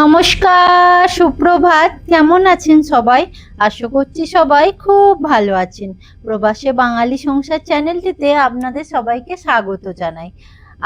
নমস্কার, সুপ্রভাত। কেমন আছেন সবাই? আশা করছি সবাই খুব ভালো আছেন। প্রবাসে বাঙালি সংসার চ্যানেলটিতে আপনাদের সবাইকে স্বাগত জানাই।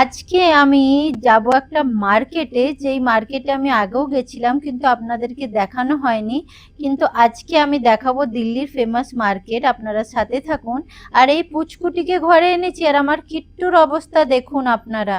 আজকে আমি যাব একটা মার্কেটে। যেই মার্কেটে আমি আগেও গেছিলাম, কিন্তু আপনাদেরকে দেখানো হয়নি। কিন্তু আজকে আমি দেখাবো দিল্লির ফেমাস মার্কেট আপনারা সাথে থাকুন। আর এই পুচকুটিকে ঘরে এনেছি। আর আমার কিট্টুর অবস্থা দেখুন আপনারা।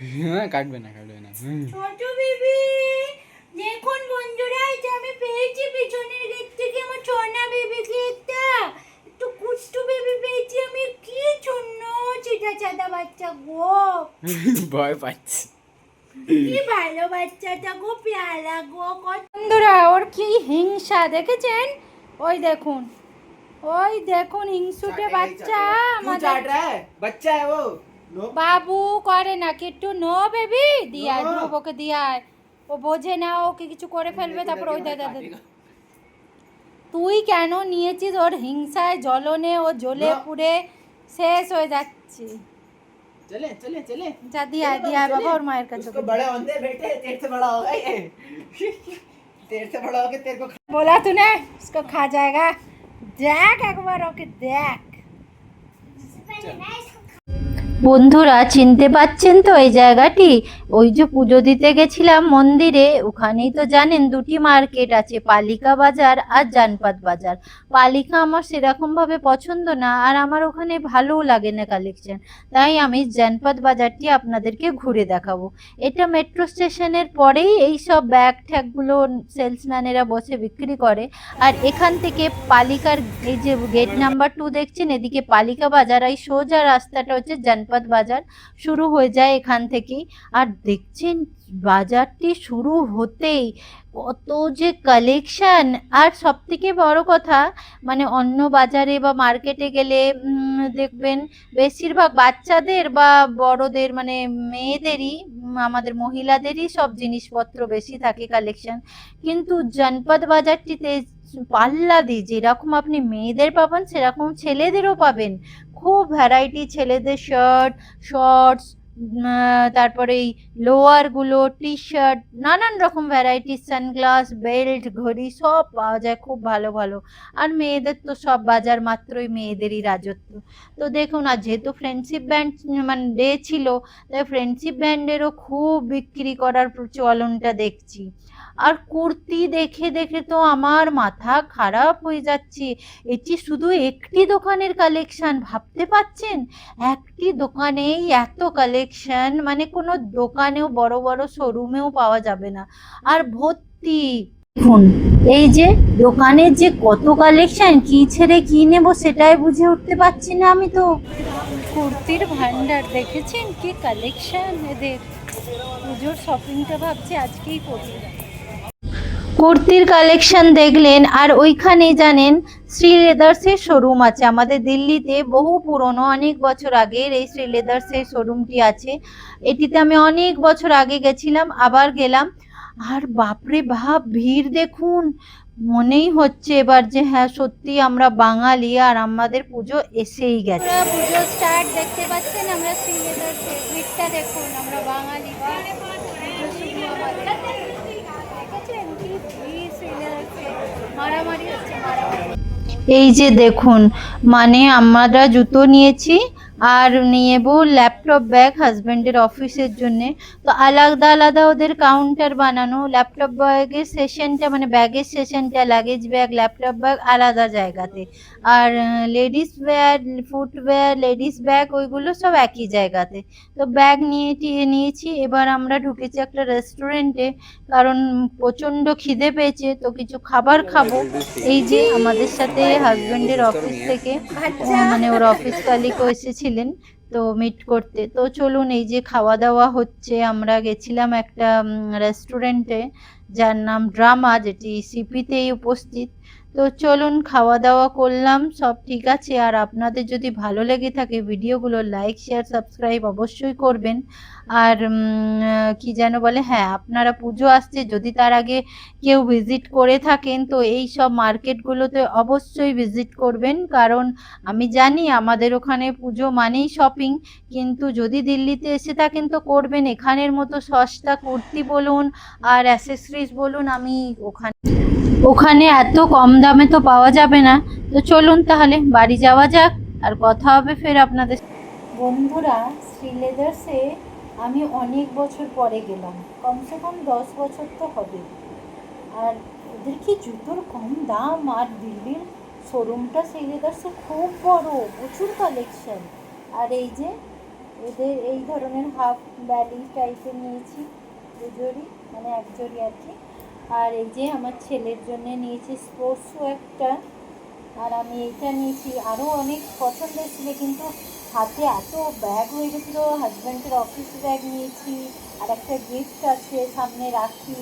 হ্যাঁ, কাটবে না কাটবে না। ছোট বেবি দেখুন বন্ধুরা এই আমি পেয়েছি পিছনের গেট থেকে আমার ছোনা বেবিকে একটা। একটু কুষ্টু বেবি পেয়েছি আমি কি চূন্য চিটা চাটা বাচ্চা গো? ভয় পাচ্ছি। কি ভালো বাচ্চাটা গো পেয়ারা গো বন্ধুরা ওর কি হিংসা দেখেছেন? ওই দেখুন ওই দেখুন হিংসুটে বাচ্চা আমাদের বাচ্চা ও। বাবু করে না Kittu no baby Diya No. Dhruv okay Diya ও বোঝে না ওকে কিছু করে ফেলবে তারপর ওই দাদা তুই কেন নিয়েছিস ওর হিংসায় জ্বলনে ও জ্বলে No. পুড়ে শেষ হয়ে যাচ্ছে चले चले चले যা দিয়া चलो, দিয়া चले। বাবা ওর মায়ের কাছে उसको बड़े होते बेटे तेरे से बड़ा होगा ये तेरे से बड़ा होके तेरे को बोला तूने उसको खा जाएगा দেখ একবার ওকে দেখ বন্ধুরা, চিনতে পাচ্ছেন তো এই জায়গাটি? ওই যে পুজো দিতে গেছিলাম মন্দিরে, ওখানেই তো জানেন দুটি মার্কেট আছে, পালিকা বাজার আর জানপাত বাজার। পালিকা আমার সেরকম ভাবে পছন্দ না, আর আমার ওখানে ভালোও লাগে না কালেকশন তাই আমি জানপাত বাজারটি আপনাদেরকে ঘুরে দেখাবো। এটা মেট্রো স্টেশনের পরেই এই সব ব্যাগ ট্যাগগুলো সেলসম্যানেরা বসে বিক্রি করে। আর এখান থেকে পালিকার এই যে গেট নাম্বার টু দেখছেন, এদিকে পালিকা বাজার এই সোজা রাস্তাটা হচ্ছে জানপাত বাজার শুরু হয়ে যায় এখান থেকেই। আর দেখছেন, বাজারটি শুরু হতেই কত যে কালেকশন আর সব থেকে বড় কথা মানে অন্য বাজারে বা মার্কেটে গেলে দেখবেন বেশিরভাগ বাচ্চাদের বা বড়দের মানে মেয়েদেরই আমাদের মহিলাদেরই সব জিনিসপত্র বেশি থাকে কালেকশন কিন্তু জনপদ বাজারটিতে পাল্লা দিয়ে যেরকম আপনি মেয়েদের পাবেন, সেরকম ছেলেদেরও পাবেন। খুব ভ্যারাইটি ছেলেদের শার্ট শর্টস তারপরে এই লোয়ারগুলো টি শার্ট নানান রকম ভ্যারাইটি সানগ্লাস বেল্ট ঘড়ি, সব পাওয়া যায় খুব ভালো ভালো। আর মেয়েদের তো সব বাজার মাত্রই মেয়েদেরই রাজত্ব। তো দেখুন, আর যেহেতু ফ্রেন্ডশিপ ব্যান্ড মানে ডে ছিল, তাই ফ্রেন্ডশিপ ব্যান্ডেরও খুব বিক্রি করার প্রচলনটা দেখছি। আর কুর্তি দেখে দেখে তো আমার মাথা খারাপ হয়ে যাচ্ছে। এটি শুধু একটি দোকানের কালেকশন ভাবতে পাচ্ছেন একটি দোকানেই এত কালেকশন মানে কোনো দোকানেও, বড় বড় শোরুমেও পাওয়া যাবে না। আর ভর্তি, দেখুন, এই যে দোকানের যে কত কালেকশন কি ছেড়ে কি নেব সেটাই বুঝে উঠতে পারছি না আমি তো। কুর্তির ভান্ডার দেখেছেন কি কালেকশন এদের? পুজোর শপিংটা ভাবছি আজকেই করব। কুর্তির কালেকশন দেখলেন আর ওইখানে জানেন শ্রী লেদার্সের শোরুম আছে। আমাদের দিল্লিতে বহু পুরনো অনেক বছর আগের এই শ্রী লেদার্সের শোরুমটি আছে। এটিতে আমি অনেক বছর আগে গেছিলাম, আবার গেলাম। আর বাপরে বাপ, ভিড় দেখুন। মনেই হচ্ছে এবার যে হ্যাঁ সত্যি আমরা বাঙালি আর আমাদের পুজো এসেই গেছে। পুজো স্টার্ট দেখতে পাচ্ছেন, আমরা শ্রী লেদার্সে ভিড়টা দেখুন, আমরা বাঙালি এই যে দেখুন মানে আমরা জুতো নিয়েছি আর নিয়েবো ল্যাপটপ ব্যাগ হাজব্যান্ডের অফিসের জন্য। তো আলাদা আলাদা ওদের কাউন্টার বানানো ল্যাপটপ ব্যাগের সেশনটা মানে ব্যাগের সেশনটা লাগেজ ব্যাগ ল্যাপটপ ব্যাগ আলাদা জায়গাতে। আর ladies wear footwear ladies bag ওইগুলো সব একই জায়গাতে। তো ব্যাগ নিয়ে নিয়েছি। এবার আমরা ঢুকেছি একটা রেস্টুরেন্টে কারণ প্রচণ্ড খিদে পেয়েছে, তো কিছু খাবার খাব। এই যে আমাদের সাথে হাজব্যান্ডের অফিস থেকে মানে ওর অফিস কালিকও এসেছিলেন তো মিট করতে। তো চলুন এই যে খাওয়া দাওয়া হচ্ছে, আমরা গেছিলাম একটা রেস্টুরেন্টে যার নাম ড্রামা, যেটি সিপিতেই উপস্থিত। তো চলুন খাওয়া দাওয়া করলাম, সব ঠিক আছে। আর আপনাদের যদি ভালো লেগে থাকে ভিডিওগুলো লাইক শেয়ার সাবস্ক্রাইব অবশ্যই করবেন। আর কি যেন বলে হ্যাঁ আপনারা পুজো আসছে, যদি তার আগে কেউ ভিজিট করে থাকেন, তো এই সব মার্কেটগুলোতে অবশ্যই ভিজিট করবেন। কারণ আমি জানি আমাদের ওখানে পুজো মানেই শপিং কিন্তু যদি দিল্লিতে এসে থাকেন, তো করবেন। এখানের মতো সস্তা কুর্তি বলুন আর অ্যাসেসরিজ বলুন, আমি ওখানে ওখানে এত কম দামে তো পাওয়া যাবে না। তো চলুন তাহলে, বাড়ি যাওয়া যাক, আর কথা হবে ফের আপনাদের বন্ধুরা শ্রীলেদার্সে আমি অনেক বছর পরে গেলাম। কমসে কম দশ বছর তো হবে। আর ওদের কি জুতোর কম দাম? আর দিল্লির শোরুমটা শ্রীলেদার্সে খুব বড়, প্রচুর কালেকশন আর এই যে, এদের এই ধরনের হাফ ব্যালি টাইপের নিয়েছি। দুজোড়ি মানে এক আর কি। আর এই যে আমার ছেলের জন্য নিয়েছি স্পোর্টস একটা। আর আমি এইটা নিয়েছি। আরও অনেক পছন্দ ছিল, কিন্তু হাতে এত ব্যাগ হয়ে গেছিল। হাজব্যান্ডের অফিস ব্যাগ নিয়েছি। আর একটা গিফট আছে, সামনে রাখি।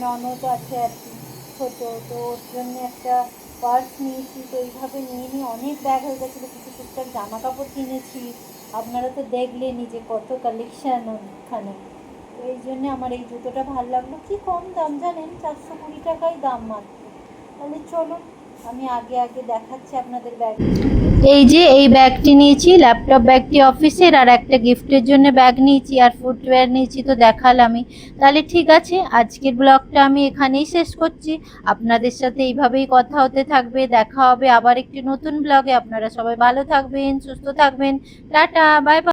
ননদ আছে আর কি, ছোটো। তো ওর জন্য একটা পার্স নিয়েছি। তো এইভাবে নিয়ে নিয়ে অনেক ব্যাগ হয়ে গেছিল। কিছু টুকটাক জামা কাপড় কিনেছি। আপনারা তো দেখলেনই যে কত কালেকশান ওখানে। এই জন্য আমার এই জুতোটা ভালো লাগল। কি কম দাম জানেন? চারশো কুড়ি টাকাই দাম মাত্র। তাহলে চলুন, আমি আগে আগে দেখাচ্ছি আপনাদের ব্যাগ এই যে এই ব্যাগটি নিয়েছি ল্যাপটপ ব্যাগটি অফিসের আর একটা গিফটের জন্য ব্যাগ নিয়েছি, আর ফুটওয়্যার নিয়েছি তো দেখালামই। তাহলে ঠিক আছে, আজকের ব্লগটা আমি এখানেই শেষ করছি। আপনাদের সাথে এইভাবেই কথা হতে থাকবে, দেখা হবে আবার একটি নতুন ব্লগে আপনারা সবাই ভালো থাকবেন, সুস্থ থাকবেন। Tata bye